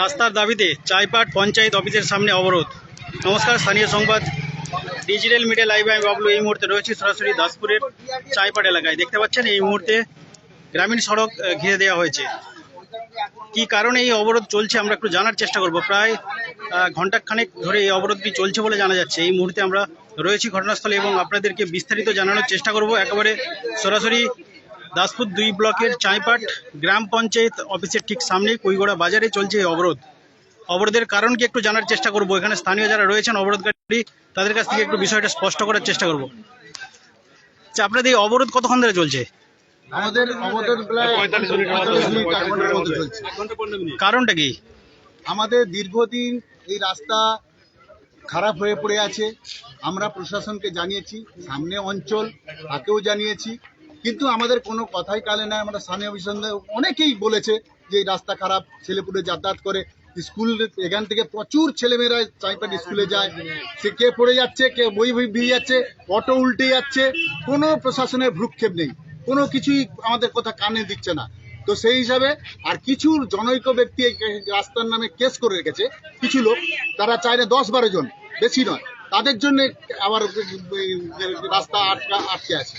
রাস্তার দাবিতে চাইপাট পঞ্চায়েত অফিসের সামনে অবরোধ। নমস্কার স্থানীয় সংবাদ। ডিজিটাল মিডিয়া লাইভে আমি বাবলু এই মুহূর্তে রয়েছি সরাসরি দাসপুরের চাইপাট এলাকায়। দেখতে পাচ্ছেন এই মুহূর্তে গ্রামীণ সড়ক ঘিরে দেওয়া হয়েছে। কি কারণে এই অবরোধ চলছে আমরা একটু জানার চেষ্টা করব। প্রায় আহ, ঘণ্টাখানেক ধরে এই অবরোধটি চলছে বলে জানা যাচ্ছে। এই মুহূর্তে আমরা রয়েছি ঘটনাস্থলে এবং আপনাদেরকে বিস্তারিত জানানোর চেষ্টা করব। একেবারে সরাসরি দাসপুর দুই ব্লকের চাইপাট গ্রাম পঞ্চায়েত অফিসের ঠিক সামনে কুইগোড়া বাজারে চলছে এই অবরোধ। অবরোধের কারণ কি একটু জানার চেষ্টা করব। এখানে স্থানীয় যারা রয়েছেন অবরোধকারী তাদের কাছ থেকে একটু বিষয়টা স্পষ্ট করার চেষ্টা করব। আচ্ছা আপনাদের এই অবরোধ কতক্ষণ ধরে চলছে? আমাদের প্রায় চলছে। কারণটা কি? আমাদের দীর্ঘদিন এই রাস্তা খারাপ হয়ে পড়ে আছে। আমরা প্রশাসনকে জানিয়েছি সামনে অঞ্চল তাকেও জানিয়েছি। কিন্তু আমাদের কোনো কথাই কালে না আমরা স্থানীয় বিষয়ে অনেকেই বলেছে যে রাস্তা খারাপ, ছেলেপুলে যাতায়াত করে। স্কুল এখান থেকে প্রচুর ছেলেমেয়েরা চাইপাট স্কুলে যায়। সে কে পড়ে যাচ্ছে, কে বই বই ভিজে যাচ্ছে, অটো উল্টে যাচ্ছে। কোনো প্রশাসনের ভ্রুক্ষেপ নেই। কোনো কিছুই আমাদের কথা কানে দিচ্ছে না। তো সেই হিসাবে আর কিছু জনৈক ব্যক্তি রাস্তার নামে কেস করে রেখেছে। কিছু লোক, তারা চাইলে দশ বারো জন, বেশি নয়। তাদের জন্য আবার রাস্তা আটকা আটকে আছে।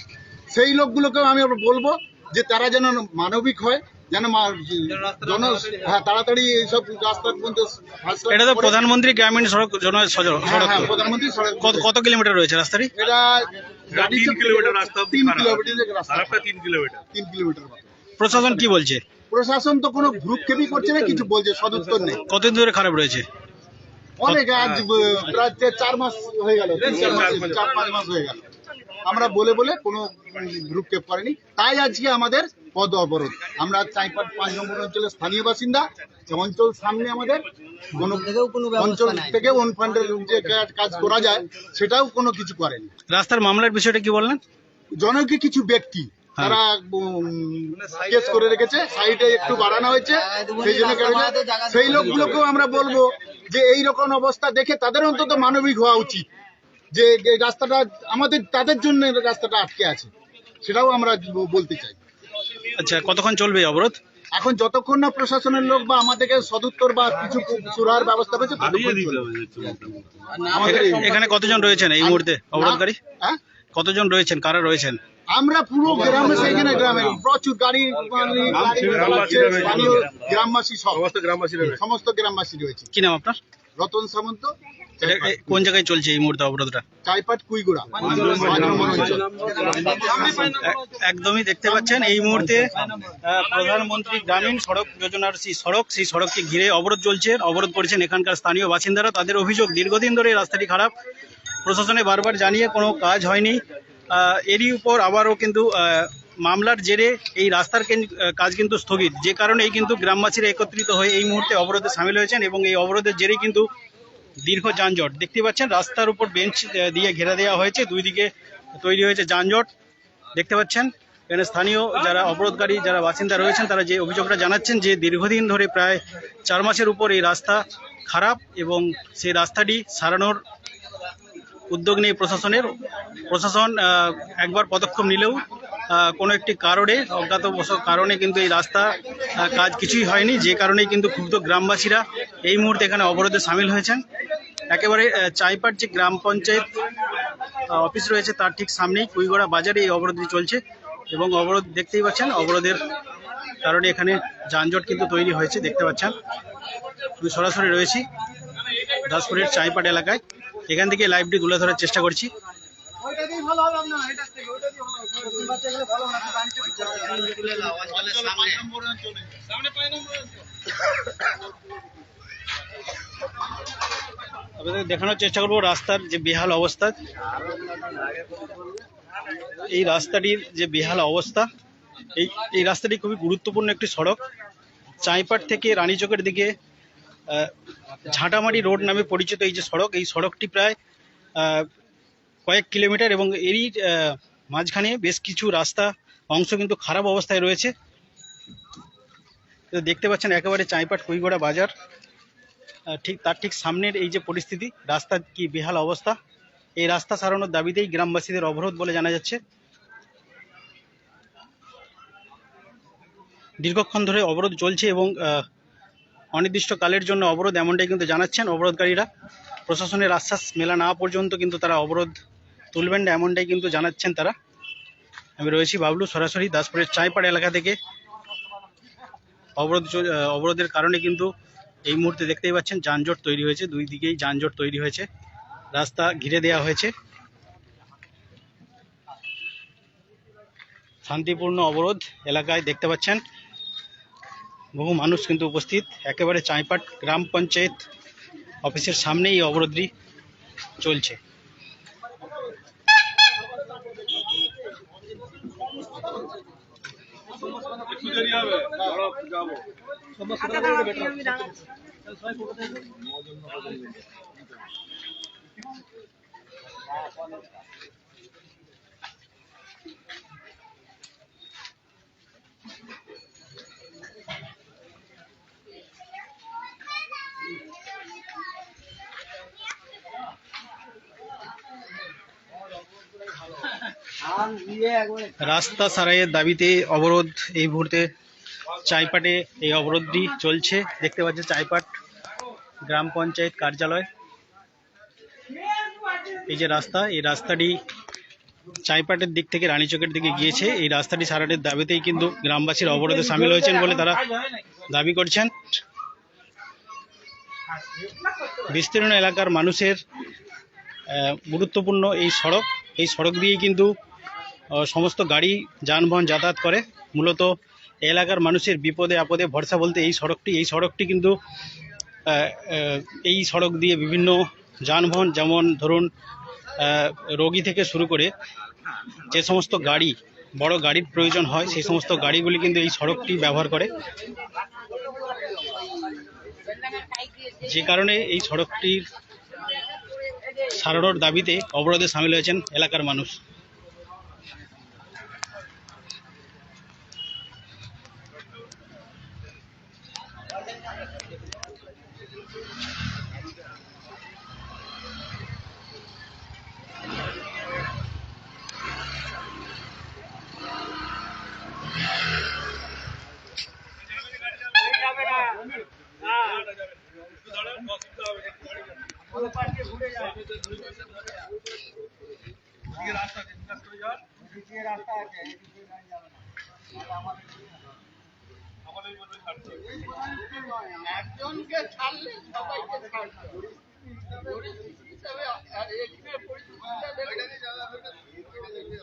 সেই লোকগুলোকেও আমি বলব যে তারা যেন মানবিক হয় যেন জন হ্যাঁ তাড়াতাড়ি এইসব রাস্তার মধ্যে এটা তো প্রধানমন্ত্রী গ্রামীণ সড়ক জন সড়ক হ্যাঁ, হ্যাঁ, প্রধানমন্ত্রী সড়ক কত কত কিলোমিটার রয়েছে রাস্তাটি? এটা তিন কিলোমিটার রাস্তা তিন কিলোমিটার রাস্তা। তিন কিলোমিটার। তিন কিলোমিটার প্রশাসন কি বলছে? প্রশাসন তো কোনো ভ্রুক্ষেপই করছে না কিছু বলছে সদুত্তর নেই। কতদিন ধরে খারাপ রয়েছে? অনেক আজ প্রায় চার মাস হয়ে গেল। চার পাঁচ মাস হয়ে গেল। আমরা বলে বলে কোনো ভ্রুক্ষেপ করেনি। তাই আজকে আমাদের পদ অবরোধ। আমরা চাইপাট পাঁচ নম্বর অঞ্চলের স্থানীয় বাসিন্দা যে অঞ্চল সামনে আমাদের অঞ্চল থেকে ওন ফান্ডের যে কাজ- করা যায় সেটাও কোনো কিছু করেনি। রাস্তার মামলার বিষয়টা কি বললেন? জনকে কিছু ব্যক্তি তারা কেস করে রেখেছে সাইডে একটু বাড়ানো হয়েছে সেই জন্য সেই লোকগুলোকেও আমরা বলব যে এই রকম অবস্থা দেখে তাদের অন্তত মানবিক হওয়া উচিত। যে রাস্তাটা আমাদের তাদের জন্য রাস্তাটা আটকে আছে। সেটাও আমরা বলতে চাই। আচ্ছা কতক্ষণ চলবে অবরোধ? এখন যতক্ষণ না প্রশাসনের লোক বা আমাদেরকে সদুত্তর বা কিছু সুরার ব্যবস্থা এই- এখানে কতজন রয়েছেন এই মুহূর্তে অবরোধকারী? হ্যাঁ কতজন রয়েছেন? কারা রয়েছেন? আমরা পুরো গ্রামে সেইখানে গ্রামে। প্রচুর গাড়ি গ্রামবাসী সব। সমস্ত গ্রামবাসীরা রয়েছে। সমস্ত গ্রামবাসী রয়েছে। কি নাম আপনার? রতন সামন্ত। কোন জায়গায় চলছে এই মুহূর্তে অবরোধটা? চাইপাট কুইগুড়া। একদমই দেখতে পাচ্ছেন এই মুহূর্তে প্রধানমন্ত্রী গ্রামীণ সড়ক যোজনার সেই সড়ক সেই সড়ককে ঘিরে অবরোধ চলছে অবরোধ করেছেন এখানকার স্থানীয় বাসিন্দারা। তাদের অভিযোগ দীর্ঘদিন ধরে রাস্তাটি খারাপ। প্রশাসনে বারবার জানিয়ে কোনো কাজ হয়নি। আহ, এরই উপর আবারও কিন্তু মামলার জেরে এই রাস্তার কাজ কিন্তু স্থগিত। যে কারণেই কিন্তু গ্রামবাসীরা একত্রিত হয়ে এই মুহূর্তে অবরোধে সামিল হয়েছেন এবং এই অবরোধের জেরেই কিন্তু দীর্ঘ যানজট। দেখতে পাচ্ছেন, রাস্তার উপর বেঞ্চ দিয়ে ঘেরা দেওয়া হয়েছে। দুই দিকে তৈরি হয়েছে যানজট। দেখতে পাচ্ছেন, এখানে স্থানীয় যারা অবরোধকারী, যারা বাসিন্দা রয়েছেন, তারা যে অভিযোগটা জানাচ্ছেন যে দীর্ঘদিন ধরে প্রায় চার মাসের উপর এই রাস্তা খারাপ এবং সেই রাস্তাটি সারানোর উদ্যোগ নেই প্রশাসনের, প্রশাসন একবার পদক্ষেপ নিলেও কোনো একটি কারণে অজ্ঞাতবশ কারণে কিন্তু এই রাস্তা কাজ কিছুই হয়নি। যে কারণেই কিন্তু ক্ষুব্ধ গ্রামবাসীরা এই মুহূর্তে এখানে অবরোধে সামিল হয়েছেন। একেবারে চাইপাট যে গ্রাম পঞ্চায়েত অফিস রয়েছে তার ঠিক সামনেই কুইগড়া বাজারে এই অবরোধটি চলছে এবং অবরোধ দেখতেই পাচ্ছেন, অবরোধের কারণে এখানে যানজট কিন্তু তৈরি হয়েছে, দেখতে পাচ্ছেন। আমি সরাসরি রয়েছি দাসপুরের চাইপাট এলাকায়। এখান থেকে লাইভটি তুলে ধরার চেষ্টা করছি। আপনাদের দেখানোর চেষ্টা করব রাস্তার যে বেহাল অবস্থা। এই রাস্তাটির যে বেহাল অবস্থা, এই এই রাস্তাটি খুবই গুরুত্বপূর্ণ একটি সড়ক। চাইপাট থেকে রানীচকের দিকে ঝাঁটামারি রোড নামে পরিচিত এই যে সড়ক, এই সড়কটি প্রায় কয়েক কিলোমিটার এবং এরই মাঝখানে বেশ কিছু রাস্তা, অংশ কিন্তু খারাপ অবস্থায় রয়েছে। দেখতে পাচ্ছেন একেবারে চাইপাট কুইগড়া বাজার। ঠিক তার ঠিক সামনের এই যে পরিস্থিতি, রাস্তার কি বেহাল অবস্থা? এই রাস্তা সারানোর দাবিতেই গ্রামবাসীদের অবরোধ বলে জানা যাচ্ছে। দীর্ঘক্ষণ ধরে অবরোধ চলছে এবং অনির্দিষ্টকালের জন্য অবরোধ এমনটাই কিন্তু জানাচ্ছেন অবরোধকারীরা। প্রশাসনের আশ্বাস মেলা না পর্যন্ত কিন্তু তারা অবরোধ তুলবেন না, এমনটাই কিন্তু জানাচ্ছেন তারা। আমি রয়েছি বাবলু, সরাসরি দাসপুরের চাইপাড় এলাকা থেকে। অবরোধ অবরোধের কারণে কিন্তু এই মুহূর্তে দেখতেই পাচ্ছেন যানজট তৈরি হয়েছে দুই দিকেই যানজট তৈরি হয়েছে। রাস্তা ঘিরে দেওয়া হয়েছে। শান্তিপূর্ণ অবরোধ এলাকায় দেখতে পাচ্ছেন। বহু মানুষ কিন্তু উপস্থিত। একেবারে চাইপাট গ্রাম পঞ্চায়েত অফিসের সামনেই এই অবরোধটি চলছে। एरिया में। बड़ा पंजाब हो समझ सकते हो बेटा चल स्वाइप होता है রাস্তা সারাইয়ের দাবিতে অবরোধ এই মুহূর্তে চাইপাটে এই অবরোধটি চলছে। দেখতে পাচ্ছি চাইপাট গ্রাম পঞ্চায়েত কার্যালয়। এই যে রাস্তা, এই রাস্তাটি চাইপাটের দিক থেকে রানীচকের দিকে গিয়েছে। এই রাস্তাটি সারাটের দাবিতেই কিন্তু গ্রামবাসীর অবরোধে সামিল হয়েছেন বলে তারা দাবি করছেন। বিস্তীর্ণ এলাকার মানুষের গুরুত্বপূর্ণ এই সড়ক এই সড়ক দিয়েই কিন্তু সমস্ত গাড়ি, যানবাহন যাতায়াত করে। মূলত এলাকার মানুষের বিপদে, আপদে ভরসা বলতে এই সড়কটি এই সড়কটি কিন্তু এই সড়ক দিয়ে বিভিন্ন যানবাহন, যেমন ধরুন রোগী থেকে শুরু করে যে সমস্ত গাড়ি, বড় গাড়ির প্রয়োজন হয়, সেই সমস্ত গাড়িগুলি কিন্তু এই সড়কটি ব্যবহার করে। যে কারণে এই সড়কটির সারানোর দাবিতে অবরোধে সামিল হয়েছেন এলাকার মানুষ। একজনকে ছাড়লে সবাইকে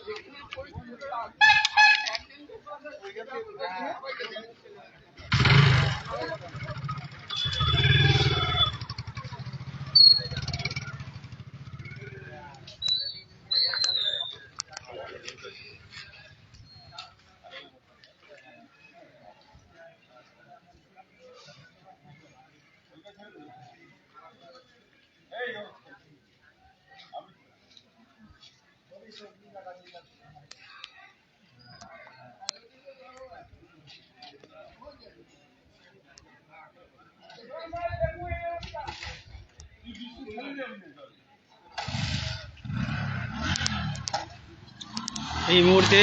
এখানে পরিস্থিতিটা এই মুহূর্তে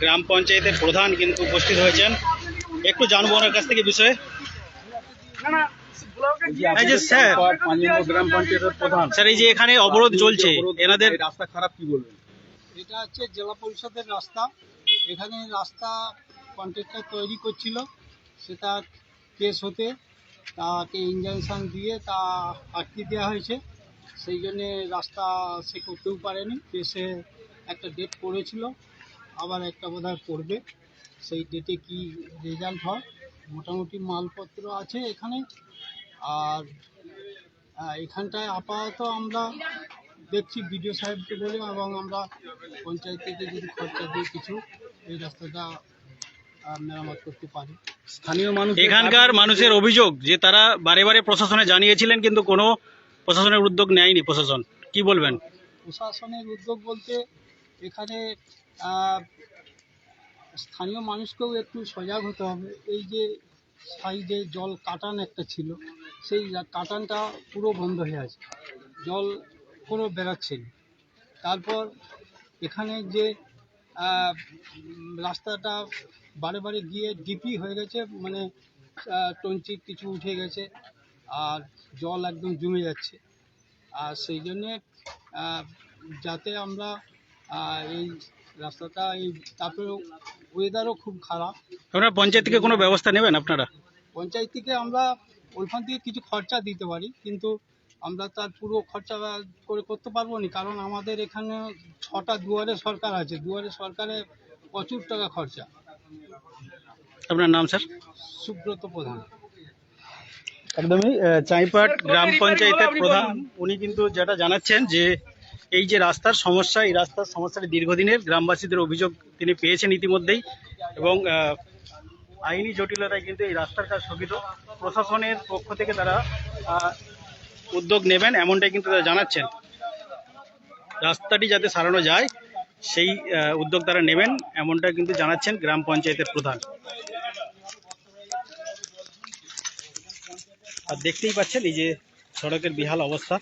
গ্রাম পঞ্চায়েতের প্রধান কিন্তু উপস্থিত হয়েছেন। একটু জানব ওনার কাছ থেকে বিষয়ে। স্যার গ্রাম পঞ্চায়েতের প্রধান স্যার এই যে এখানে অবরোধ চলছে এনাদের রাস্তা খারাপ কি বলবেন? এটা হচ্ছে জেলা পরিষদের রাস্তা। এখানে রাস্তা কন্ট্রাক্টর তৈরি করছিল। সেটা কেস হতে তাকে ইঞ্জেকশন দিয়ে তা আটকে দেওয়া হয়েছে। সেই জন্যে রাস্তা সে করতেও পারেনি। কেসে একটা ডেট করেছিল আবার একটা বোধহয় করবে। সেই ডেটে কি রেজাল্ট হয়? মোটামুটি মালপত্র আছে এখানে। আর এখানটায় আপাতত আমরা দেখছি বিডিও সাহেবকে বলে এবং আমরা পঞ্চায়েত থেকে যদি খরচা দিয়ে কিছু এই রাস্তাটা মেরামত করতে পারি। স্থানীয় মানুষ এখানকার মানুষের অভিযোগ যে তারা বারে বারে প্রশাসনে জানিয়েছিলেন কিন্তু কোনো প্রশাসনের উদ্যোগ নেয়নি প্রশাসন। কি বলবেন? প্রশাসনের উদ্যোগ বলতে এখানে স্থানীয় মানুষকেও একটু সজাগ হতে হবে। এই যে সাইডে জল কাটান একটা ছিল, সেই কাটানটা পুরো বন্ধ হয়ে আছে। জল কোনো বেরাচ্ছে না। তারপর এখানে যে রাস্তাটা বারে বারে গিয়ে ডিপি হয়ে গেছে মানে টঞ্চি কিছু উঠে গেছে, আর জল একদম জমে যাচ্ছে। আর সেই জন্যে যাতে আমরা আহ, এই রাস্তাটা এই তারপরে ওয়েদারও খুব খারাপ। আপনারা পঞ্চায়েত থেকে কোনো ব্যবস্থা নেবেন আপনারা? পঞ্চায়েত থেকে আমরা ওইখান থেকে কিছু খরচা দিতে পারি কিন্তু আমরা তার পুরো খরচা করে করতে পারব না কারণ আমাদের এখানে ছটা দুয়ারে সরকার আছে। দুয়ারে সরকারে প্রচুর টাকা খরচা। আপনার নাম স্যার? সুব্রত প্রধান। একদমই চাইপাট গ্রাম পঞ্চায়েতের প্রধান উনি কিন্তু যেটা জানাচ্ছেন যে এই যে রাস্তার সমস্যা, এই রাস্তার সমস্যাটা দীর্ঘদিনের গ্রামবাসীদের অভিযোগ তিনি পেয়েছেন ইতিমধ্যেই এবং আইনি জটিলতায় কিন্তু এই রাস্তার কাজ স্থগিত। প্রশাসনের পক্ষ থেকে তারা উদ্যোগ নেবেন এমনটাই কিন্তু তারা জানাচ্ছেন। রাস্তাটি যাতে সারানো যায়, সেই উদ্যোগ তারা নেবেন এমনটা কিন্তু জানাচ্ছেন গ্রাম পঞ্চায়েতের প্রধান। আর দেখতেই পাচ্ছেন এই যে সড়কের বিহাল অবস্থা।